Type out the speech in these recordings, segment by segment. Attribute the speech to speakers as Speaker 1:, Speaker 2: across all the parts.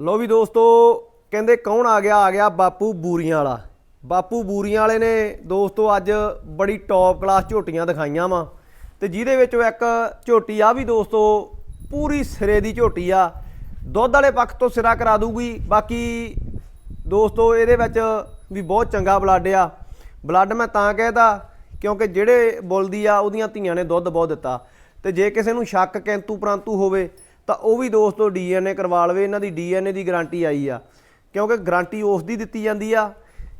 Speaker 1: ਲੋ ਵੀ ਦੋਸਤੋ, ਕਹਿੰਦੇ ਕੌਣ ਆ ਗਿਆ? ਆ ਗਿਆ ਬਾਪੂ ਬੂਰੀਆਂ ਵਾਲਾ। ਬਾਪੂ ਬੂਰੀਆਂ ਵਾਲੇ ਨੇ ਦੋਸਤੋ, ਅੱਜ ਬੜੀ ਟੌਪ ਕਲਾਸ ਝੋਟੀਆਂ ਦਿਖਾਈਆਂ ਵਾ। ਤੇ ਜਿਹਦੇ ਵਿੱਚੋਂ ਇੱਕ ਝੋਟੀ ਆ ਵੀ ਦੋਸਤੋ, ਪੂਰੀ ਸਿਰੇ ਦੀ ਝੋਟੀ ਆ। ਦੁੱਧ ਵਾਲੇ ਪੱਖ ਤੋਂ ਸਿਰਾ ਕਰਾ ਦੂਗੀ। ਬਾਕੀ ਦੋਸਤੋ, ਇਹਦੇ ਵਿੱਚ ਵੀ ਬਹੁਤ ਚੰਗਾ ਬਲੱਡ ਆ। ਬਲੱਡ ਮੈਂ ਤਾਂ ਕਹਿਦਾ, ਕਿਉਂਕਿ ਜਿਹੜੇ ਬੋਲਦੀ ਆ, ਉਹਦੀਆਂ ਧੀਆਂ ਨੇ ਦੁੱਧ ਬਹੁਤ ਦਿੱਤਾ। ਤੇ ਜੇ ਕਿਸੇ ਨੂੰ ਸ਼ੱਕ ਕਿੰਤੂ ਪ੍ਰੰਤੂ ਹੋਵੇ ਤਾਂ ਉਹ ਵੀ ਦੋਸਤੋ ਡੀਐਨਏ ਕਰਵਾ ਲਵੇ ਇਹਨਾਂ ਦੀ ਡੀਐਨਏ ਦੀ ਗਾਰੰਟੀ ਆਈ ਆ। ਕਿਉਂਕਿ ਗਾਰੰਟੀ ਉਸ ਦੀ ਦਿੱਤੀ ਜਾਂਦੀ ਆ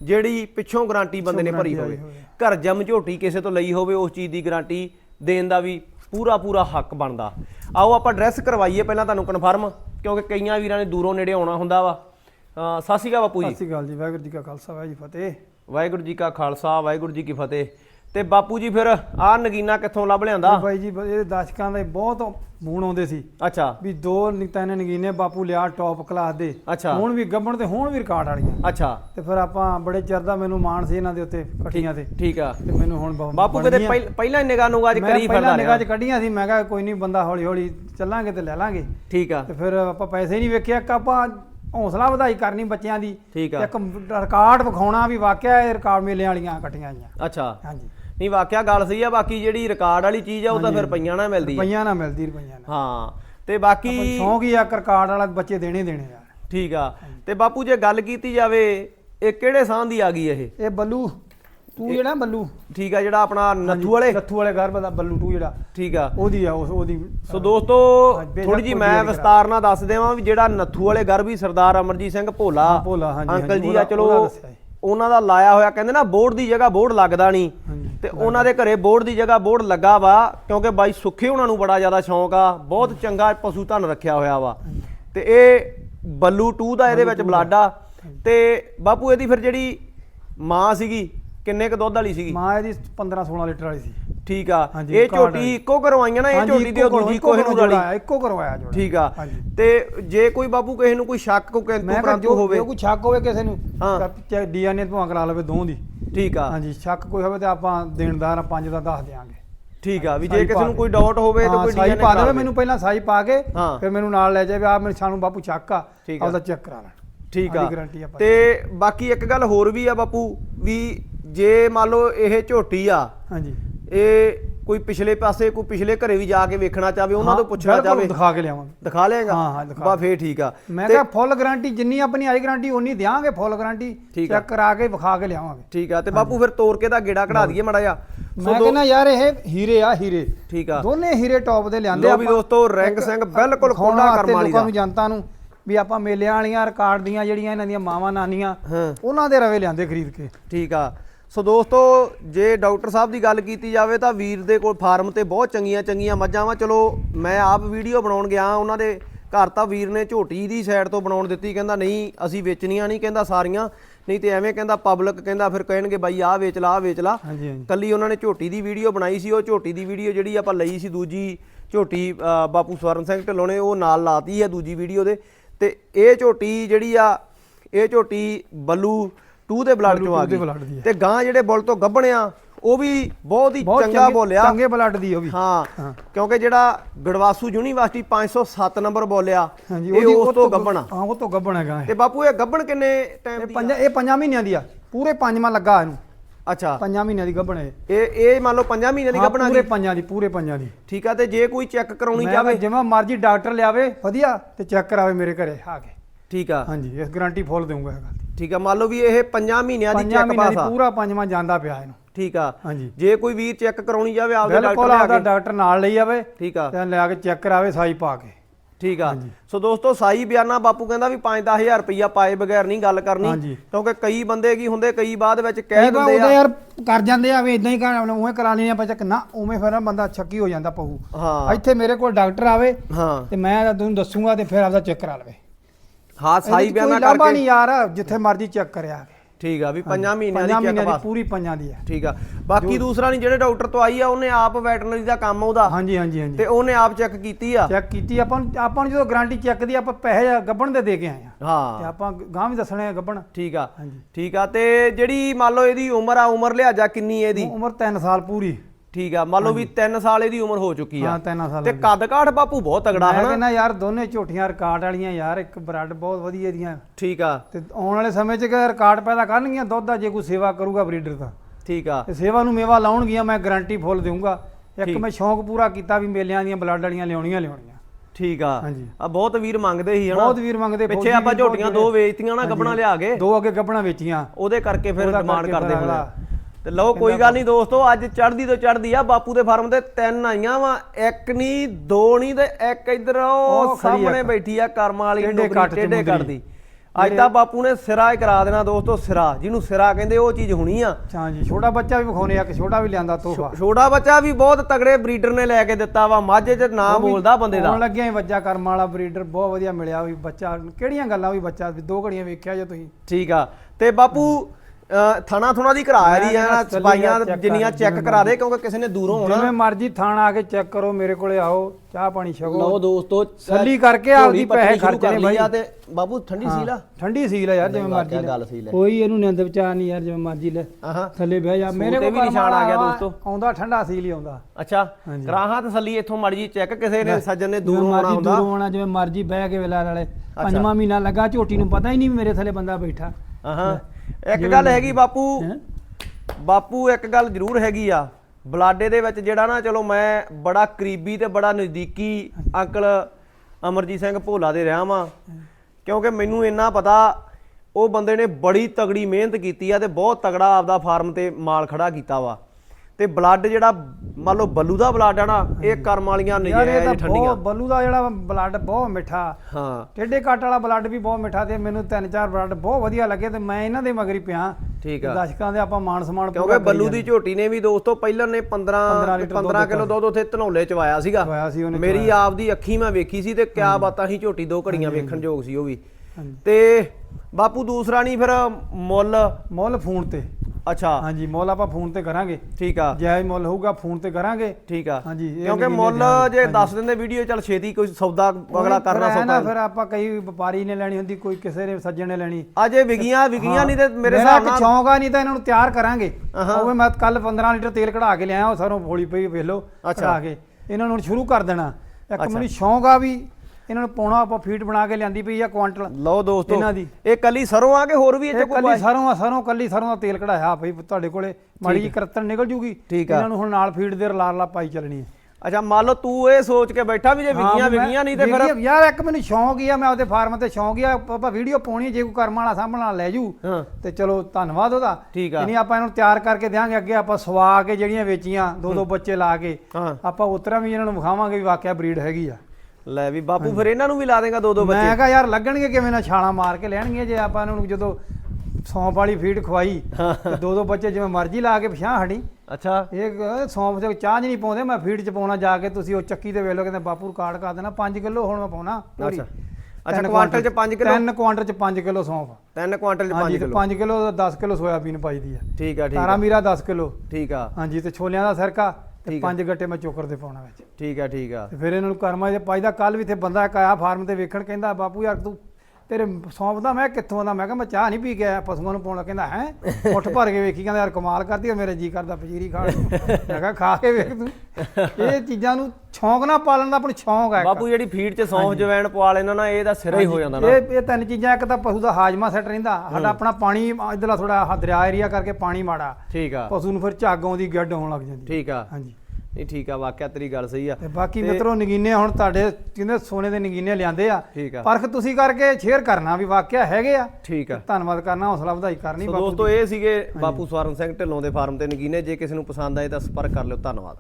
Speaker 1: ਜਿਹੜੀ ਪਿੱਛੋਂ ਗਾਰੰਟੀ ਬੰਦੇ ਨੇ ਭਰੀ ਹੋਵੇ। ਘਰ ਜੰਮ ਝੋਟੀ ਕਿਸੇ ਤੋਂ ਲਈ ਹੋਵੇ ਉਸ ਚੀਜ਼ ਦੀ ਗਾਰੰਟੀ ਦੇਣ ਦਾ ਵੀ ਪੂਰਾ ਪੂਰਾ ਹੱਕ ਬਣਦਾ। ਆਓ ਆਪਾਂ ਐਡਰੈਸ ਕਰਵਾਈਏ ਪਹਿਲਾਂ ਤੁਹਾਨੂੰ ਕਨਫਰਮ ਕਿਉਂਕਿ ਕਈਆਂ ਵੀਰਾਂ ਨੇ ਦੂਰੋਂ ਨੇੜੇ ਆਉਣਾ ਹੁੰਦਾ ਵਾ। ਸਤਿ ਸ਼੍ਰੀ ਅਕਾਲ ਬਾਪੂ ਜੀ।
Speaker 2: ਸਤਿ ਸ਼੍ਰੀ ਅਕਾਲ ਜੀ ਵਾਹਿਗੁਰੂ ਜੀ ਕਾ ਖਾਲਸਾ ਵਾਹਿਗੁਰੂ ਜੀ ਫਤਿਹ।
Speaker 1: ਵਾਹਿਗੁਰੂ ਜੀ ਕਾ ਖਾਲਸਾ ਵਾਹਿਗੁਰੂ ਜੀ ਕੀ ਫਤਿਹ। ਤੇ ਬਾਪੂ ਜੀ ਫਿਰ ਆਹ ਨਗੀਨਾ ਕਿੱਥੋਂ ਲੱਭ ਲਿਆਂਦਾ?
Speaker 2: ਬਾਈ ਜੀ ਇਹ ਦਰਸ਼ਕਾਂ ਦੇ ਬਹੁਤ ਮੂਣ ਆਉਂਦੇ ਸੀ।
Speaker 1: ਅੱਛਾ।
Speaker 2: ਵੀ ਦੋ ਨੀ- ਤਿੰਨ ਨਗੀਨੇ ਬਾਪੂ ਲਿਆ ਟੌਪ ਕਲਾਸ ਦੇ।
Speaker 1: ਅੱਛਾ।
Speaker 2: ਹੁਣ ਵੀ ਗੱਬਣ ਤੇ ਹੁਣ ਵੀ ਰਿਕਾਰਡ ਵਾਲੀਆਂ।
Speaker 1: ਅੱਛਾ।
Speaker 2: ਤੇ ਫਿਰ ਆਪਾਂ ਬੜੇ ਚਿਰ ਦਾ ਮੈਨੂੰ ਮਾਣ ਸੀ ਇਹਨਾਂ ਦੇ ਉੱਤੇ ਇਕੱਠੀਆਂ ਤੇ।
Speaker 1: ਠੀਕ ਆ।
Speaker 2: ਤੇ ਮੈਨੂੰ ਹੁਣ ਬ-
Speaker 1: ਬਾਪੂ ਕਿਤੇ ਪਹਿਲਾਂ ਨਿਗਾਹ ਨੂੰ ਅੱਜ
Speaker 2: ਮੈਂ
Speaker 1: ਕਰੀ
Speaker 2: ਪਹਿਲਾਂ
Speaker 1: ਫਿਰਦਾ
Speaker 2: ਨਿਗਾਹ
Speaker 1: ਰਿਹਾ
Speaker 2: 'ਚ ਕੱਢੀਆਂ ਸੀ ਮੈਂ ਕਿਹਾ ਕੋਈ ਨਹੀਂ ਬੰਦਾ ਹੌਲੀ ਹੌਲੀ ਚੱਲਾਂਗੇ ਤੇ ਲੈ ਲਾਂਗੇ।
Speaker 1: ਠੀਕ ਆ।
Speaker 2: ਤੇ ਫਿਰ ਆਪਾਂ ਪੈਸੇ ਨਹੀਂ ਵੇਖਿਆ ਕਿ ਆਪਾਂ ਹੌਸਲਾ ਵਧਾਈ ਕਰਨੀ ਬੱਚਿਆਂ ਦੀ।
Speaker 1: ਠੀਕ ਆ।
Speaker 2: ਇੱਕ ਰਿਕਾਰਡ ਵਿਖਾਉਣਾ ਵੀ ਵਾਕਿਆ ਇਹ ਰਿਕਾਰਡ ਮੇਲੇ ਵਾਲੀਆਂ ਇਕੱਠੀਆਂ ਆਈਆਂ।
Speaker 1: ਅੱਛਾ।
Speaker 2: ਹਾਂਜੀ।
Speaker 1: ਨਹੀਂ ਵਾਕਿਆ ਗੱਲ ਸਹੀ ਆ ਬਾਕੀ ਜਿਹੜੀ ਰਿਕਾਰਡ ਵਾਲੀ ਚੀਜ਼ ਆ ਉਹ ਤਾਂ ਫਿਰ ਪਈਆਂ ਨਾ ਮਿਲਦੀ ਆ।
Speaker 2: ਰੁਪਈਆ ਨਾ ਮਿਲਦੀ ਰੁਪਈਆ ਨਾ
Speaker 1: ਹਾਂ ਤੇ ਬਾਕੀ
Speaker 2: ਸ਼ੌਂਕ ਹੀ ਆ ਰਿਕਾਰਡ ਵਾਲਾ ਬੱਚੇ ਦੇਣੇ ਦੇਣੇ ਯਾਰ
Speaker 1: ਠੀਕ ਆ। ਤੇ ਬਾਪੂ ਜੇ ਗੱਲ ਕੀਤੀ ਜਾਵੇ ਇਹ ਕਿਹੜੇ ਸਾਹ ਦੀ ਆ ਗਈ ਇਹ?
Speaker 2: ਇਹ ਬੱਲੂ। ਤੂੰ ਜਿਹੜਾ ਬੱਲੂ।
Speaker 1: ਠੀਕ ਆ ਜਿਹੜਾ ਆਪਣਾ ਨੱਥੂ ਵਾਲੇ।
Speaker 2: ਨੱਥੂ ਵਾਲੇ ਘਰ ਦਾ ਬੱਲੂ ਤੂੰ ਜਿਹੜਾ।
Speaker 1: ਠੀਕ ਆ।
Speaker 2: ਉਹਦੀ ਆ ਉਸ ਉਹਦੀ।
Speaker 1: ਸੋ ਦੋਸਤੋ ਥੋੜੀ ਜੀ ਮੈਂ ਵਿਸਤਾਰ ਨਾਲ ਦੱਸ ਦੇਵਾਂ ਵੀ ਜਿਹੜਾ ਨੱਥੂ ਵਾਲੇ ਗਰਭੀ ਸਰਦਾਰ ਅਮਰਜੀਤ ਸਿੰਘ ਭੋਲਾ ਅੰਕਲ ਜੀ ਆ ਚਲੋ। ਉਹਨਾਂ ਦਾ ਲਾਇਆ ਹੋਇਆ ਕਹਿੰਦੇ ਨਾ ਬੋਰਡ ਦੀ ਜਗ੍ਹਾ ਬੋਰਡ ਲੱਗਦਾ ਨਹੀਂ। ਤੇ ਉਹਨਾਂ ਦੇ ਘਰੇ ਬੋਰਡ ਦੀ ਜਗ੍ਹਾ ਬੋਰਡ ਲੱਗਾ ਵਾ ਕਿਉਂਕਿ ਬਾਈ ਸੁੱਖੇ ਉਹਨਾਂ ਨੂੰ ਬੜਾ ਜ਼ਿਆਦਾ ਸ਼ੌਂਕ ਆ ਬਹੁਤ ਚੰਗਾ ਪਸ਼ੂ ਧਨ ਰੱਖਿਆ ਹੋਇਆ ਵਾ। ਤੇ ਇਹ ਬੱਲੂ 2 ਦਾ ਇਹਦੇ ਵਿੱਚ ਬਲੱਡ ਆ। ਤੇ ਬਾਪੂ ਇਹਦੀ ਫਿਰ ਜਿਹੜੀ ਮਾਂ ਸੀਗੀ ਕਿੰਨੇ ਕ ਦੁੱਧ ਵਾਲੀ ਸੀਗੀ?
Speaker 2: ਮਾਂ ਇਹਦੀ 15 16 ਲੀਟਰ ਵਾਲੀ ਸੀ।
Speaker 1: ਠੀਕ ਆ। ਇਹ ਝੋਟੀ ਇੱਕੋ ਕਰਵਾਈਆਂ ਨਾ ਇਹ ਝੋਟੀ ਦੀ ਦੂਜੀ
Speaker 2: ਇੱਕੋ
Speaker 1: ਕੋਹੇ ਨੂੰ ਵਾਲੀ
Speaker 2: ਇੱਕੋ ਕਰਵਾਇਆ ਜੋੜਾ।
Speaker 1: ਠੀਕ ਆ। ਤੇ ਜੇ ਕੋਈ ਬਾਪੂ ਕਿਸੇ ਨੂੰ ਕੋਈ ਸ਼ੱਕ ਕੋ ਕਿੰਤੂ ਪ੍ਰੰਤੂ ਹੋਵੇ
Speaker 2: ਕੋਈ ਸ਼ੱਕ ਹੋਵੇ ਕਿਸੇ ਨੂੰ
Speaker 1: ਹਾਂ।
Speaker 2: ਚਾਹੇ ਡੀਐਨਏ ਤੋਂ ਕਰਾ ਲਵੇ ਦੋਹਾਂ ਦੀ।
Speaker 1: ਠੀਕ ਆ।
Speaker 2: ਹਾਂਜੀ ਸ਼ੱਕ ਕੋਈ ਹੋਵੇ ਤੇ ਆਪਾਂ ਦੇਣਦਾਰ ਪੰਜ ਦਾ ਦੱਸ ਦਿਆਂਗੇ।
Speaker 1: ਠੀਕ ਆ ਵੀ ਜੇ ਕਿਸੇ ਨੂੰ। ਕੋਈ ਡਾਊਟ ਹੋਵੇ ਤਾਂ ਕੋਈ DNA
Speaker 2: ਪਾ ਦੇਵੇ। ਮੈਨੂੰ ਪਹਿਲਾਂ ਸਾਈ ਪਾ ਕੇ। ਫਿਰ ਮੈਨੂੰ ਨਾਲ ਲੈ ਜਾਵੇ ਆ ਮੈਨੂੰ ਸਾਨੂੰ ਬਾਪੂ ਚੱਕ ਆ। ਆਪਦਾ ਚੈੱਕ ਕਰਾ ਲੈਣ।
Speaker 1: ਠੀਕ ਆ। ਤੇ ਬਾਕੀ ਇੱਕ ਗੱਲ ਹੋਰ ਵੀ ਆ ਬਾਪੂ ਵੀ ਜੇ ਮੰਨ ਲਓ ਇਹ ਝੋਟੀ ਆ
Speaker 2: ਹਾਂਜੀ।
Speaker 1: ਇਹ ਕੋਈ ਪਿਛਲੇ ਪਾਸੇ ਕੋਈ ਪਿਛਲੇ ਘਰੇ ਵੀ ਜਾ ਕੇ ਵੇਖਣਾ ਚਾਹਵੇ ਉਹਨਾਂ ਤੋਂ ਪੁੱਛਣਾ
Speaker 2: ਬਿਲਕੁਲ
Speaker 1: ਚਾਹਵੇ
Speaker 2: ਦਿਖਾ ਕੇ ਲਿਆਵਾਂਗੇ।
Speaker 1: ਦਿਖਾ ਲਿਆਂਗਾ
Speaker 2: ਹਾਂ, ਹਾਂ, ਦਿਖਾ
Speaker 1: ਬਾ ਫੇਰ ਠੀਕ ਆ।
Speaker 2: ਮੈਂ ਕਿਹਾ ਫੁੱਲ ਗਾਰੰਟੀ ਜਿੰਨੀ ਆਪਣੀ ਆਈ ਗਾਰੰਟੀ ਉਨੀ ਦਿਆਂਗੇ ਫੁੱਲ ਗਾਰੰਟੀ।
Speaker 1: ਆ।
Speaker 2: ਚੈੱਕ ਕਰਾ ਕੇ ਵਿਖਾ ਕੇ ਲਿਆਵਾਂਗੇ।
Speaker 1: ਠੀਕ ਆ ਤੇ ਬਾਪੂ ਫਿਰ ਤੋੜ ਕੇ ਦਾ ਗੇੜਾ ਕਢਾ ਦਈਏ ਮੜਾ ਜਾ
Speaker 2: ਮੈਂ ਕਹਿੰਦਾ ਯਾਰ ਇਹ ਹੀਰੇ ਆ ਹੀਰੇ।
Speaker 1: ਠੀਕ ਆ।
Speaker 2: ਦੋਨੇ ਹੀਰੇ ਟੌਪ ਦੇ ਲਿਆਂਦੇ
Speaker 1: ਲੋ ਵੀ ਦੋਸਤੋ ਰੈਂਕ ਸਿੰਘ ਬਿਲਕੁਲ ਖੋਲਾ ਕਰਮ ਵਾਲੀ
Speaker 2: ਲੋਕਾਂ ਨੂੰ ਜਨਤਾ ਨੂੰ ਵੀ ਆਪਾਂ ਮੇਲਿਆਂ ਵਾਲੀਆਂ ਰਿਕਾਰਡ ਦੀਆਂ ਜਿਹੜੀਆਂ ਇਹਨਾਂ ਦੀਆਂ ਮਾਵਾਂ ਨਾਨੀਆਂ ਉਹਨਾਂ ਦੇ ਰਵੇ ਲਿਆਂਦੇ ਖਰੀਦ ਕੇ।
Speaker 1: ਠੀਕ ਆ। ਸੋ ਦੋਸਤੋ ਜੇ ਡਾਕਟਰ ਸਾਹਿਬ ਦੀ ਗੱਲ ਕੀਤੀ ਜਾਵੇ ਤਾਂ ਵੀਰ ਦੇ ਕੋਲ ਫਾਰਮ ਤੇ ਬਹੁਤ ਚੰਗੀਆਂ ਚੰਗੀਆਂ ਮੱਝਾਂ ਵਾ। ਚਲੋ ਮੈਂ ਆਪ ਵੀਡੀਓ ਬਣਾਉਣ ਗਿਆ ਉਹਨਾਂ ਦੇ ਘਰ ਤਾਂ ਵੀਰ ਨੇ ਝੋਟੀ ਦੀ ਸਾਈਡ ਤੋਂ ਬਣਾਉਣ ਦਿੱਤੀ ਕਹਿੰਦਾ ਨਹੀਂ ਅਸੀਂ ਵੇਚਣੀਆਂ ਨਹੀਂ ਕਹਿੰਦਾ ਸਾਰੀਆਂ। ਨਹੀਂ ਤੇ ਐਵੇਂ ਕਹਿੰਦਾ ਪਬਲਿਕ ਕਹਿੰਦਾ ਫਿਰ ਕਹਿਣਗੇ ਬਾਈ ਆਹ ਵੇਚ ਲਾ ਆਹ ਵੇਚ ਲਾ। ਕੱਲੀ ਉਹਨਾਂ ਨੇ ਝੋਟੀ ਦੀ ਵੀਡੀਓ ਬਣਾਈ ਸੀ ਉਹ ਝੋਟੀ ਦੀ ਵੀਡੀਓ ਜਿਹੜੀ ਆਪਾਂ ਲਈ ਸੀ ਦੂਜੀ ਝੋਟੀ ਬਾਪੂ ਸਵਰਨ ਸਿੰਘ ਢਿੱਲੋਂ ਨੇ ਉਹ ਨਾਲ ਲਾਤੀ ਹੈ ਦੂਜੀ ਵੀਡੀਓ ਦੇ। ਤੇ ਇਹ ਝੋਟੀ ਜਿਹੜੀ ਆ ਇਹ ਝੋਟੀ ਬੱਲੂ 2 ਦੇ ਬਲੱਡ ਚੋਂ ਆ ਗਈ। ਤੇ ਗਾਂ ਜਿਹੜੇ ਬੁੱਲ ਤੋਂ ਗੱਭਣਿਆ ਉਹ ਵੀ ਬਹੁਤ ਹੀ ਚੰਗਾ ਬੋਲਿਆ।
Speaker 2: ਚੰਗੇ ਬਲੱਡ ਦੀ ਉਹ ਵੀ।
Speaker 1: ਹਾਂ। ਕਿਉਂਕਿ ਜਿਹੜਾ ਗੜਵਾਸੂ ਯੂਨੀਵਰਸਿਟੀ 507 ਨੰਬਰ ਬੋਲਿਆ ਇਹ ਉਸ ਤੋਂ ਗੱਭਣਾ।
Speaker 2: ਹਾਂ ਉਹ ਤੋਂ ਗੱਭਣ ਹੈਗਾ
Speaker 1: ਤੇ ਬਾਪੂ ਇਹ ਗੱਭਣ ਕਿੰਨੇ ਟਾਈਮ
Speaker 2: ਇਹ
Speaker 1: ਦੀ
Speaker 2: ਪੰਜਾਂ ਇਹ ਪੰਜਾਂ ਮਹੀਨਿਆਂ ਦੀ ਆ। ਪੂਰੇ ਪੰਜਵਾਂ ਲੱਗਾ ਇਹਨੂੰ।
Speaker 1: ਅੱਛਾ।
Speaker 2: ਪੰਜਾਂ ਮਹੀਨਿਆਂ ਦੀ ਗੱਭਣ ਹੈ
Speaker 1: ਇਹ ਇਹ ਮੰਨ ਲਓ 5 ਮਹੀਨੇ ਦੀ ਗੱਭਣਾ
Speaker 2: ਪੂਰੇ ਪੰਜਾਂ ਦੀ ਪੂਰੇ ਪੰਜਾਂ ਦੀ।
Speaker 1: ਠੀਕ ਆ ਤੇ ਜੇ ਕੋਈ ਚੈੱਕ ਕਰਾਉਣੀ
Speaker 2: ਕਿਹਾ ਜਿਵੇਂ? ਮਰਜ਼ੀ ਡਾਕਟਰ ਲਿਆਵੇ ਵਧੀਆ ਤੇ ਚੈੱਕ ਕਰਾਵੇ ਮੇਰੇ ਘਰੇ ਆ ਕੇ।
Speaker 1: ਠੀਕ ਆ।
Speaker 2: ਹਾਂਜੀ ਇਸ ਗਾਰੰਟੀ ਫੁੱਲ ਦੇਵਾਂਗਾ ਇਹ ਗੱਲ।
Speaker 1: ਠੀਕ ਆ ਮੰਨ ਲਓ ਵੀ ਇਹ 5 ਮਹੀਨਿਆਂ ਦੀ ਚੈੱਕ ਪਾਸ ਆ।
Speaker 2: ਪੂਰਾ ਪੰਜਵਾਂ ਜਾਂਦਾ ਪਿਆ ਇਹਨੂੰ।
Speaker 1: ਠੀਕ ਆ।
Speaker 2: ਹਾਂਜੀ।
Speaker 1: ਜੇ ਕੋਈ ਵੀਰ ਚੈੱਕ ਕਰਾਉਣੀ ਜਾਵੇ ਆਪਦੇ ਡਾਕਟਰ
Speaker 2: ਬਿਲਕੁਲ ਆਪਦਾ ਡਾਕਟਰ ਨਾਲ ਲਈ ਆਵੇ
Speaker 1: ਠੀਕ ਆ।
Speaker 2: ਤੇ ਲਿਆ ਕੇ ਚੈੱਕ ਕਰਾਵੇ ਸਾਈ ਪਾ ਕੇ।
Speaker 1: ਠੀਕ ਆ। ਸੋ ਦੋਸਤੋ ਸਾਈ ਬਿਆਨਾ ਬਾਪੂ ਕਹਿੰਦਾ ਵੀ 5-10000 ਰੁਪਈਆ ਪਾਏ ਬਗੈਰ ਨਹੀਂ ਗੱਲ ਕਰਨੀ। ਕਿਉਂਕਿ ਕਈ ਬੰਦੇ ਕੀ ਹੁੰਦੇ ਕਈ ਬਾਅਦ ਵਿੱਚ ਕਹਿ ਦਿੰਦੇ ਆ।
Speaker 2: ਯਾਰ ਕਰ ਜਾਂਦੇ ਆ ਵੀ ਇਦਾਂ ਹੀ ਕਰ ਉਵੇਂ ਕਰਾ ਲੈਣੇ ਆਪਾਂ ਚੱਕ ਨਾ ਉਵੇਂ ਫਿਰ ਬੰਦਾ ਛੱਕੀ ਹੋ ਜਾਂਦਾ ਪਹੂ
Speaker 1: ਹਾਂ।
Speaker 2: ਇੱਥੇ ਮੇਰੇ ਕੋਲ ਡਾਕਟਰ ਆਵੇ
Speaker 1: ਹਾਂ।
Speaker 2: ਤੇ ਮੈਂ ਤੁਹਾਨੂੰ ਦੱਸੂਗਾ ਤੇ ਫਿਰ ਆਪਦਾ ਚੈੱਕ ਕਰਾ ਲਵੇ।
Speaker 1: ਹਾਂ ਸਾਈ ਬਿਆਨਾ ਕਰਕੇ
Speaker 2: ਨਹੀਂ ਯਾਰ ਜਿੱਥੇ ਮਰਜ਼ੀ ਚੈੱਕ ਕਰਿਆ
Speaker 1: ਠੀਕ ਆ ਵੀ 5 ਮਹੀਨਿਆਂ ਦੀ
Speaker 2: ਮਹੀਨਿਆਂ
Speaker 1: ਚੈੱਕ
Speaker 2: ਦੀ
Speaker 1: ਪਾਸ।
Speaker 2: ਪੂਰੀ ਪੰਜਾਂ ਦੀ ਹੈ
Speaker 1: ਠੀਕ ਆ। ਬਾਕੀ ਦੂਸਰਾ ਨਹੀਂ ਜਿਹੜੇ ਡਾਕਟਰ ਤੋਂ ਆਈ ਆ ਉਹਨੇ ਆਪ ਵੈਟਰਨਰੀ ਦਾ ਕੰਮ ਉਹਦਾ।
Speaker 2: ਹਾਂਜੀ ਹਾਂਜੀ ਹਾਂਜੀ।
Speaker 1: ਤੇ ਉਹਨੇ ਆਪ ਚੈੱਕ ਕੀਤੀ ਆ।
Speaker 2: ਚੈੱਕ ਕੀਤੀ ਆਪਾਂ ਨੂੰ ਆਪਾਂ ਨੂੰ ਜਦੋਂ ਗਾਰੰਟੀ ਚੈੱਕ ਦੀ ਆਪਾਂ ਪੈਸੇ ਗੱਬਣ ਦੇ ਦੇ ਕੇ ਆਏ ਆ। ਤੇ
Speaker 1: ਹਾਂ
Speaker 2: ਆਪਾਂ ਗਾਂ ਵੀ ਦੱਸਣੇ ਆ ਗੱਬਣ।
Speaker 1: ਠੀਕ ਆ।
Speaker 2: ਹਾਂਜੀ।
Speaker 1: ਠੀਕ ਆ ਤੇ ਜਿਹੜੀ ਮੰਨ ਲਓ ਇਹਦੀ ਉਮਰ ਆ ਉਮਰ ਲਿਹਾਜ਼ਾ ਕਿੰਨੀ ਹੈ ਇਹਦੀ?
Speaker 2: ਉਮਰ 3 ਸਾਲ ਪੂਰੀ।
Speaker 1: ਠੀਕ ਆ ਮੰਨ ਲਓ ਵੀ 3 ਸਾਲ ਇਹਦੀ ਉਮਰ ਹੋ ਚੁੱਕੀ ਆ।
Speaker 2: ਹਾਂ ਤਿੰਨ ਸਾਲ
Speaker 1: ਤੇ ਕੱਦ ਕਾਠ ਬਾਪੂ ਬਹੁਤ ਤਗੜਾ
Speaker 2: ਮੈਂ
Speaker 1: ਹਨਾ?
Speaker 2: ਕਹਿੰਦਾ ਯਾਰ ਦੋਨੇ ਝੋਟੀਆਂ ਰਿਕਾਰਡ ਵਾਲੀਆਂ ਯਾਰ ਇੱਕ ਬ੍ਰੈਡ ਬਹੁਤ ਵਧੀਆ ਦੀਆਂ।
Speaker 1: ਠੀਕ ਆ।
Speaker 2: ਤੇ ਆਉਣ ਵਾਲੇ ਸਮੇਂ 'ਚ ਕਿ ਰਿਕਾਰਡ ਪੈਦਾ ਕਰਨਗੀਆਂ ਦੁੱਧ ਦਾ ਜੇ ਕੋਈ ਸੇਵਾ ਕਰੂਗਾ ਬਰੀਡਰ ਦਾ
Speaker 1: ਠੀਕ ਆ।
Speaker 2: ਤੇ ਸੇਵਾ ਨੂੰ ਮੇਵਾ ਲਾਉਣਗੀਆਂ ਮੈਂ ਗਾਰੰਟੀ ਫੁੱਲ ਦੇਵਾਂਗਾ ਇੱਕ। ਮੈਂ ਸ਼ੌਂਕ ਪੂਰਾ ਕੀਤਾ ਵੀ ਮੇਲਿਆਂ ਦੀਆਂ ਬਲੱਡ ਵਾਲੀਆਂ ਲਿਆਉਣੀਆਂ ਲਿਆਉਣੀਆਂ।
Speaker 1: ਠੀਕ ਆ। ਆ ਬਹੁਤ ਵੀਰ ਮੰਗਦੇ ਸੀ ਹਨਾ?
Speaker 2: ਬਹੁਤ ਵੀਰ ਮੰਗਦੇ
Speaker 1: ਪਿੱਛੇ ਆਪਾਂ ਝੋਟੀਆਂ ਦੋ ਵੇਚਤੀਆਂ ਨਾ ਗੱਬਣਾ ਲਿਆ ਕੇ।
Speaker 2: ਦੋ ਅੱਗੇ ਗੱਬਣਾ ਵੇਚੀਆਂ।
Speaker 1: ਉਹਦੇ ਕਰਕੇ ਫਿਰ ਡਿਮਾਂਡ ਕਰਦੇ।
Speaker 2: ਅਗਲਾ
Speaker 1: ਤੇ ਲਓ ਕੋਈ ਗੱਲ ਨਹੀਂ ਦੋਸਤੋ ਅੱਜ ਚੜਦੀ ਤੋਂ ਚੜਦੀ ਆ ਬਾਪੂ ਦੇ ਫਾਰਮ ਤੇ ਤਿੰਨ ਆਈਆਂ ਵਾ ਇੱਕ ਨਹੀਂ ਦੋ ਨਹੀਂ ਤੇ ਇੱਕ ਇੱਧਰ ਉਹ ਸਾਹਮਣੇ। ਬੈਠੀ ਆ ਕਰਮਾਂ ਵਾਲੀ
Speaker 2: ਮੁੰਦਰੀ।
Speaker 1: ਕੱਟਦੀ ਅੱਜ ਤਾਂ ਬਾਪੂ ਨੇ ਸਿਰਾ ਹੀ ਕਰਾ ਦੇਣਾ ਦੋਸਤੋ ਸਿਰਾ। ਜਿਹਨੂੰ ਸਿਰਾ ਕਹਿੰਦੇ ਉਹ ਚੀਜ਼ ਹੋਣੀ ਆ।
Speaker 2: ਹਾਂ ਜੀ ਛੋਟਾ ਬੱਚਾ ਵੀ ਵਿਖਾਉਣੇ ਆ ਕਿ ਛੋਟਾ ਵੀ ਲਿਆਂਦਾ ਤੋਹਫਾ?
Speaker 1: ਛੋਟਾ ਬੱਚਾ ਵੀ ਬਹੁਤ ਤਗੜੇ ਬਰੀਡਰ ਨੇ ਲੈ ਕੇ ਦਿੱਤਾ ਵਾ ਮਾਝੇ 'ਚ ਨਾਂ ਬੋਲਦਾ ਬੰਦੇ ਦਾ।
Speaker 2: ਆਉਣ ਲੱਗਿਆ ਹੀ ਬੱਚਾ ਕਰਮ ਵਾਲਾ ਬਰੀਡਰ ਬਹੁਤ ਵਧੀਆ ਮਿਲਿਆ ਵੀ ਬੱਚਾ। ਕਿਹੜੀਆਂ ਗੱਲਾਂ ਵੀ ਬੱਚਾ ਦੋ ਘੜੀਆਂ ਵੇਖਿਆ ਜੇ ਤੁਸੀਂ?
Speaker 1: ਠੀਕ ਆ। ਤੇ ਬਾਪੂ ਥਣਾ ਥੁਣਾ ਦੀ ਕਰਾ ਰਹੀ ਆ
Speaker 2: ਆ, check
Speaker 1: ਜਿੰਨੀਆਂ ਚੈੱਕ
Speaker 2: ਜਿਵੇਂ
Speaker 1: ਕਰਾ ਦੇ ਕਿਉਂਕਿ ਕਿਸੇ ਨੇ ਦੂਰੋਂ
Speaker 2: ਜਿਵੇਂ
Speaker 1: ਆਉਣਾ
Speaker 2: ਮਰਜ਼ੀ ਥਾਣ ਆ ਕੇ ਚੈੱਕ ਕਰੋ ਮੇਰੇ ਕੋਲੇ ਆਓ ਚਾਹ ਪਾਣੀ ਛਕੋ।
Speaker 1: ਲਓ ਦੋਸਤੋ
Speaker 2: ਸੱਲੀ ਕਰਕੇ ਆਪਦੀ ਪੈਸੇ ਖਰਚਣੇ ਬਾਈ।
Speaker 1: ਤੇ ਬਾਬੂ ਠੰਡੀ ਸੀ ਲਾ
Speaker 2: ਠੰਡੀ ਸੀਲ ਆ ਯਾਰ ਜਿਵੇਂ ਮਰਜ਼ੀ
Speaker 1: ਸੀ
Speaker 2: ਕੋਈ ਇਹਨੂੰ ਨਿੰਦ ਵਿਚਾਰ ਨਹੀਂ ਯਾਰ ਜਿਵੇਂ ਮਰਜ਼ੀ ਲੈ। ਥੱਲੇ ਬਹਿ ਜਾ। ਮੇਰੇ ਕੋਲ
Speaker 1: ਵੀ ਨਿਸ਼ਾਨ ਆ ਗਿਆ ਦੋਸਤੋ।
Speaker 2: ਆਉਂਦਾ ਠੰਡਾ ਸੀਲ ਹੀ ਆਉਂਦਾ।
Speaker 1: ਅੱਛਾ। ਕਰਾਹਾਂ ਤਸੱਲੀ ਇੱਥੋਂ ਮੜ ਜੀ ਚੈੱਕ ਕਿਸੇ ਨੇ ਸੱਜਣ ਨੇ
Speaker 2: ਜਿਵੇਂ
Speaker 1: ਦੂਰੋਂ ਆਉਣਾ
Speaker 2: ਮਰਜ਼ੀ
Speaker 1: ਹੁੰਦਾ।
Speaker 2: ਦੂਰੋਂ ਆਉਣਾ ਜਿਵੇਂ ਮਰਜ਼ੀ ਬਹਿ ਕੇ ਵੇਲਾ ਨਾਲੇ। ਪੰਜਵਾਂ ਮਹੀਨਾ ਲੱਗਾ ਝੋਟੀ ਨੂੰ ਪਤਾ ਹੀ ਨਹੀਂ ਮੇਰੇ ਥੱਲੇ ਬੰਦਾ ਬੈਠਾ।
Speaker 1: ਆਹਾਂ। ਇੱਕ ਗੱਲ ਹੈਗੀ ਬਾਪੂ।
Speaker 2: ਹੈਂ?
Speaker 1: ਬਾਪੂ ਇੱਕ ਗੱਲ ਜ਼ਰੂਰ ਹੈਗੀ ਆ। ਬਲਾਡੇ ਦੇ ਵਿੱਚ ਜਿਹੜਾ ਨਾ ਚਲੋ ਮੈਂ ਬੜਾ ਕਰੀਬੀ ਤੇ ਬੜਾ ਨਜ਼ਦੀਕੀ ਅੰਕਲ ਅਮਰਜੀਤ ਸਿੰਘ ਭੋਲਾ ਦੇ ਰਿਹਾ ਵਾਂ। ਕਿਉਂਕਿ ਮੈਨੂੰ ਇੰਨਾ ਪਤਾ ਉਹ ਬੰਦੇ ਨੇ ਬੜੀ ਤਗੜੀ ਮਿਹਨਤ ਕੀਤੀ ਆ ਤੇ ਬਹੁਤ ਤਗੜਾ ਆਪਦਾ ਫਾਰਮ ਤੇ ਮਾਲ ਖੜਾ ਕੀਤਾ ਵਾ। ਤੇ ਬਲੱਡ ਜਿਹੜਾ ਮੰਨ ਲਓ ਬੱਲੂ ਦਾ ਬਲੱਡ ਆ ਨਾ ਇਹ ਕਰਮ ਵਾਲੀਆਂ
Speaker 2: ਯਾਰ ਇਹ ਤਾਂ
Speaker 1: ਨਜਾਇਜ਼ ਠੰਡੀਆਂ।
Speaker 2: ਬਹੁਤ ਬੱਲੂ ਦਾ ਜਿਹੜਾ ਬਲੱਡ ਬਹੁਤ ਮਿੱਠਾ।
Speaker 1: ਹਾਂ।
Speaker 2: ਟੇਡੇ ਕੱਟ ਵਾਲਾ ਬਲੱਡ ਵੀ ਬਹੁਤ ਮਿੱਠਾ ਤੇ ਮੈਨੂੰ ਤਿੰਨ ਚਾਰ ਬਲੱਡ ਬਹੁਤ ਵਧੀਆ ਲੱਗੇ ਤੇ ਮੈਂ ਇਹਨਾਂ ਦੇ ਮਗਰੀ ਪਿਆ।
Speaker 1: ਠੀਕ ਆ।
Speaker 2: ਦਰਸ਼ਕਾਂ ਦੇ ਆਪਾਂ ਮਾਨ ਸਨਮਾਨ ਪੂਰਾ
Speaker 1: ਕਿਉਂਕਿ ਬੱਲੂ ਦੀ ਝੋਟੀ ਨੇ ਵੀ ਦੋਸਤੋ ਪਹਿਲਾਂ ਨੇ 15
Speaker 2: 15 ਲੀਟਰ
Speaker 1: 15 ਕਿਲੋ ਦੁੱਧ ਉੱਥੇ ਧਨੌਲੇ ਚ ਵਾਇਆ ਸੀਗਾ।
Speaker 2: ਚਵਾਇਆ ਸੀ ਉਹਨੇ
Speaker 1: ਮੇਰੀ ਆਪਦੀ ਅੱਖੀ ਮੈਂ ਵੇਖੀ ਸੀ ਤੇ ਕਿਆ ਬਾਤਾਂ ਸੀ ਝੋਟੀ ਦੋ ਘੜੀਆਂ ਵੇਖਣ ਯੋਗ ਸੀ ਉਹ ਵੀ। ਤੇ ਬਾਪੂ ਦੂਸਰਾ ਨਹੀਂ ਫਿਰ ਮੁੱਲ?
Speaker 2: ਮੁੱਲ ਫੋਨ ਤੇ।
Speaker 1: ਅੱਛਾ।
Speaker 2: ਹਾਂਜੀ ਮੁੱਲ ਆਪਾਂ ਫੋਨ ਤੇ ਕਰਾਂਗੇ।
Speaker 1: ਠੀਕ ਆ।
Speaker 2: ਜਾਇਜ਼ ਮੁੱਲ ਹੋਊਗਾ ਫੋਨ ਤੇ ਕਰਾਂਗੇ।
Speaker 1: ਠੀਕ ਆ।
Speaker 2: ਹਾਂਜੀ,
Speaker 1: ਕਿਉਂਕਿ ਮੁੱਲ। ਜੇ ਦੱਸ ਦਿੰਦੇ ਵੀਡੀਓ ਚੱਲ ਛੇਤੀ ਕੋਈ ਸੌਦਾ ਅਗਲਾ ਕਰਨਾ ਸੌਦਾ
Speaker 2: ਫਿਰ ਆਪਾਂ ਕਈ ਵਪਾਰੀ ਨੇ ਲੈਣੀ ਹੁੰਦੀ ਕੋਈ ਕਿਸੇ ਨੇ ਸੱਜਣ ਨੇ ਲੈਣੀ।
Speaker 1: ਅਜੇ ਵਿਗੀਆਂ ਵਿਗੀਆਂ ਨਹੀਂ ਤੇ ਮੇਰੇ ਹਿਸਾਬ ਨਾਲ
Speaker 2: ਸ਼ੌਂਕ ਆ ਨਹੀਂ ਤਾਂ ਇਹਨਾਂ ਨੂੰ ਤਿਆਰ ਕਰਾਂਗੇ। ਉਹ ਮੈਂ ਕੱਲ 15 ਲੀਟਰ ਤੇਲ ਕਢਾ ਕੇ ਲਿਆਇਆ ਉਹ ਸਰੋਂ ਫੋਲੀ ਪਈ ਵੇਖ ਲਓ
Speaker 1: ਅੱਛਾ।
Speaker 2: ਕਢਾ ਕੇ। ਇਹਨਾਂ ਨੂੰ ਸ਼ੁਰੂ ਕਰ ਦੇਣਾ। ਇੱਕ ਮੈਨੂੰ ਸ਼ੌਂਕ ਆ ਵੀ ਇਹਨਾਂ ਨੂੰ ਪਾਉਣਾ ਆਪਾਂ ਫੀਡ ਬਣਾ ਕੇ ਲਿਆਂਦੀ ਪਈ ਆ ਕੁਆਂਟਲ
Speaker 1: ਲਓ ਦੋਸਤੋ
Speaker 2: ਇਹਨਾਂ ਦੀ।
Speaker 1: ਇਹ ਕੱਲੀ ਸਰੋਂ ਆ ਕੇ ਹੋਰ ਵੀ ਇੱਥੇ
Speaker 2: ਇਹ
Speaker 1: ਕੋਈ
Speaker 2: ਕੱਲੀ ਸਰੋਂ ਆ ਸਰੋਂ ਕੱਲੀ ਸਰੋਂ ਦਾ ਤੇਲ ਕਢਾਇਆ ਭਈ ਤੁਹਾਡੇ ਕੋਲੇ ਮਾੜੀ ਜੀ ਕਰਤਨ ਨਿਕਲ ਜੂਗੀ।
Speaker 1: ਠੀਕ ਆ।
Speaker 2: ਇਹਨਾਂ ਨੂੰ ਹੁਣ ਨਾਲ ਫੀਡ ਦੇ ਰਲਾ ਰਲਾ ਪਾਈ ਚੱਲਣੀ ਹੈ।
Speaker 1: ਅੱਛਾ ਮੰਨ ਲਓ ਤੂੰ ਇਹ ਸੋਚ ਕੇ ਬੈਠਾ ਵੀ ਜੇ
Speaker 2: ਮੈਂ-
Speaker 1: ਵਿਗੀਆਂ ਨਹੀਂ ਤੇ ਫਿਰ
Speaker 2: ਯਾਰ ਇੱਕ ਮੈਨੂੰ ਸ਼ੌਂਕ ਹੀ ਆ ਮੈਂ ਉਹਦੇ ਫਾਰਮ ਤੇ ਸ਼ੌਂਕ ਹੀ ਆ ਆਪਾਂ ਵੀਡੀਓ ਪਾਉਣੀ ਜੇ ਕੋਈ ਕਰਮ ਵਾਲਾ ਸਾਹਮਣੇ ਲੈ ਜੂ
Speaker 1: ਹਾਂ।
Speaker 2: ਤੇ ਚਲੋ ਧੰਨਵਾਦ ਉਹਦਾ।
Speaker 1: ਠੀਕ ਆ।
Speaker 2: ਨਹੀਂ ਆਪਾਂ ਇਹਨੂੰ ਤਿਆਰ ਕਰਕੇ ਦਿਆਂਗੇ ਅੱਗੇ ਆਪਾਂ ਸਵਾ ਕੇ ਜਿਹੜੀਆਂ ਵੇਚੀਆਂ ਦੋ ਦੋ ਬੱਚੇ ਲਾ ਕੇ
Speaker 1: ਹਾਂ।
Speaker 2: ਆਪਾਂ ਉਤਰਾ ਵੀ ਇਹਨਾਂ ਨੂੰ ਵਿਖਾਵਾਂਗੇ ਵੀ ਵਾਕਿਆ ਬਰੀਡ ਹੈਗੀ ਆ।
Speaker 1: ਲੈ ਵੀ ਬਾਪੂ ਫਿਰ ਇਹਨਾਂ ਨੂੰ ਵੀ ਲਾ ਦੇਗਾ ਦੋ ਦੋ ਬੱਚੇ।
Speaker 2: ਮੈਂ ਕਿਹਾ ਯਾਰ ਲੱਗਣਗੇ ਕਿਵੇਂ ਨਾ ਛਾਲਾਂ ਮਾਰ ਕੇ ਲੈਣਗੇ ਜੇ ਆਪਾਂ ਇਹਨਾਂ ਨੂੰ ਜਦੋਂ ਸੌਂਫ ਵਾਲੀ ਫੀਡ ਖਵਾਈ ਤੇ ਦੋ ਦੋ ਬੱਚੇ ਜਿਵੇਂ ਮਰਜ਼ੀ ਲਾ ਕੇ ਪਛਾਂ ਹੜੀ
Speaker 1: ਅੱਛਾ।
Speaker 2: ਇਹ ਸੌਂਫ ਚ ਚਾਹ ਨਹੀਂ ਪਾਉਂਦੇ ਮੈਂ ਫੀਡ ਚ ਪਾਉਣਾ ਜਾ ਕੇ ਤੁਸੀਂ ਉਹ ਚੱਕੀ ਤੇ ਵੇਖ ਲਓ ਕਹਿੰਦੇ ਬਾਪੂ ਰਿਕਾਰਡ ਕਰ ਦੇਣਾ 5 ਕਿਲੋ ਹੁਣ ਮੈਂ ਪਾਉਣਾ
Speaker 1: ਅੱਛਾ। ਅੱਛਾ ਕੁਆਂਟਲ ਚ 5 ਕਿਲੋ?
Speaker 2: 3 ਕੁਆਂਟਲ ਚ 5 ਕਿਲੋ ਸੌਂਫ।
Speaker 1: 3 ਕੁਆਂਟਲ ਚ 5
Speaker 2: ਹਾਂਜੀ ਤੇ
Speaker 1: ਕਿਲੋ।
Speaker 2: 5 ਕਿਲੋ 10 ਕਿਲੋ ਸੋਇਆਬੀਨ ਪਾਈਦੀ ਆ।
Speaker 1: ਠੀਕ ਆ ਠੀਕ
Speaker 2: ਤਾਰਾ ਮੀਰਾ 10 ਕਿਲੋ।
Speaker 1: ਠੀਕ ਆ।
Speaker 2: ਹਾਂਜੀ ਤੇ ਛੋਲਿਆਂ ਦਾ ਸਰਕਾ ਤੇ। ਪੰਜ ਗੱਟੇ ਮੈਂ ਚੋਕਰ ਦੇ ਪਾਉਣਾ ਵਿੱਚ।
Speaker 1: ਠੀਕ ਆ ਠੀਕ ਆ।
Speaker 2: ਤੇ ਫਿਰ ਇਹਨਾਂ ਨੂੰ ਕਰਮਾ ਜੇ ਪਾਈਦਾ। ਕੱਲ ਵੀ ਇੱਥੇ ਬੰਦਾ ਇੱਕ ਆਇਆ ਫਾਰਮ ਤੇ ਵੇਖਣ ਕਹਿੰਦਾ ਬਾਪੂ ਯਾਰ ਤੂੰ ਤੇਰੇ ਸੌਂਪ ਦਾ ਮੈਂ ਕਿੱਥੋਂ ਦਾ? ਮੈਂ ਕਿਹਾ ਮੈਂ ਚਾਹ ਨਹੀਂ ਪੀ ਕੇ ਆਇਆ ਪਸ਼ੂਆਂ ਨੂੰ ਪਾਉਣਾ ਕਹਿੰਦਾ ਹੈ? ਉੱਠ ਭਰ ਕੇ ਵੇਖੀ ਕਹਿੰਦਾ ਯਾਰ ਕਮਾਲ ਕਰਦੀ ਆ ਮੇਰੇ ਜੀ ਕਰਦਾ ਪਜੀਰੀ ਖਾਣ ਨੂੰ। ਮੈਂ ਕਿਹਾ ਖਾ ਕੇ ਵੇਖ ਤੂੰ। ਇਹ ਚੀਜ਼ਾਂ ਨੂੰ ਸ਼ੌਂਕ ਨਾਲ ਪਾਲਣ ਦਾ ਆਪਣਾ ਸ਼ੌਂਕ ਹੈ।
Speaker 1: ਬਾਪੂ ਜਿਹੜੀ ਫੀਡ ਚ ਸੌਂਫ ਜਵੈਣ ਪਵਾ ਲੈਣਾ ਨਾ ਇਹ ਤਾਂ ਸਿਰਾ ਹੀ ਹੋ ਜਾਂਦਾ ਨਾ।
Speaker 2: ਇਹ ਇਹ ਤਿੰਨ ਚੀਜ਼ਾਂ ਇੱਕ ਤਾਂ ਪਸ਼ੂ ਦਾ ਹਾਜ਼ਮਾ ਸੈੱਟ ਰਹਿੰਦਾ। ਸਾਡਾ ਆਪਣਾ ਪਾਣੀ ਇਧਰਲਾ ਥੋੜਾ ਦਰਿਆ ਏਰੀਆ ਕਰਕੇ ਪਾਣੀ ਮਾੜਾ।
Speaker 1: ਠੀਕ ਆ।
Speaker 2: ਪਸ਼ੂ ਨੂੰ ਫਿਰ ਝੱਗ ਆਉਂਦੀ ਗੱਡ ਹੋਣ ਲੱਗ ਜਾਂਦੀ।
Speaker 1: ਠੀਕ ਆ।
Speaker 2: ਹਾਂਜੀ।
Speaker 1: ਨਹੀਂ ਠੀਕ ਆ ਵਾਕਿਆ ਤੇਰੀ ਗੱਲ ਸਹੀ ਆ।
Speaker 2: ਤੇ ਬਾਕੀ ਮਿੱਤਰੋ ਨਗੀਨੇ ਹੁਣ ਤੁਹਾਡੇ ਕਹਿੰਦੇ ਸੋਨੇ ਦੇ ਨਗੀਨੇ ਲਿਆਂਦੇ ਆ
Speaker 1: ਠੀਕ ਆ।
Speaker 2: ਪਰਖ ਤੁਸੀਂ ਕਰਕੇ ਸ਼ੇਅਰ ਕਰਨਾ ਵੀ ਵਾਕਿਆ ਹੈਗੇ ਆ।
Speaker 1: ਠੀਕ ਆ।
Speaker 2: ਧੰਨਵਾਦ ਕਰਨਾ ਹੌਸਲਾ ਵਧਾਈ ਕਰਨੀ ਬਾਪੂ
Speaker 1: ਦੋਸਤੋ ਇਹ ਸੀਗੇ ਬਾਪੂ ਸਵਰਨ ਸਿੰਘ ਢਿੱਲੋਂ ਦੇ ਫਾਰਮ ਤੇ ਨਗੀਨੇ ਜੇ ਕਿਸੇ ਨੂੰ ਪਸੰਦ ਆਏ ਤਾਂ ਸੰਪਰਕ ਕਰ ਲਿਓ। ਧੰਨਵਾਦ।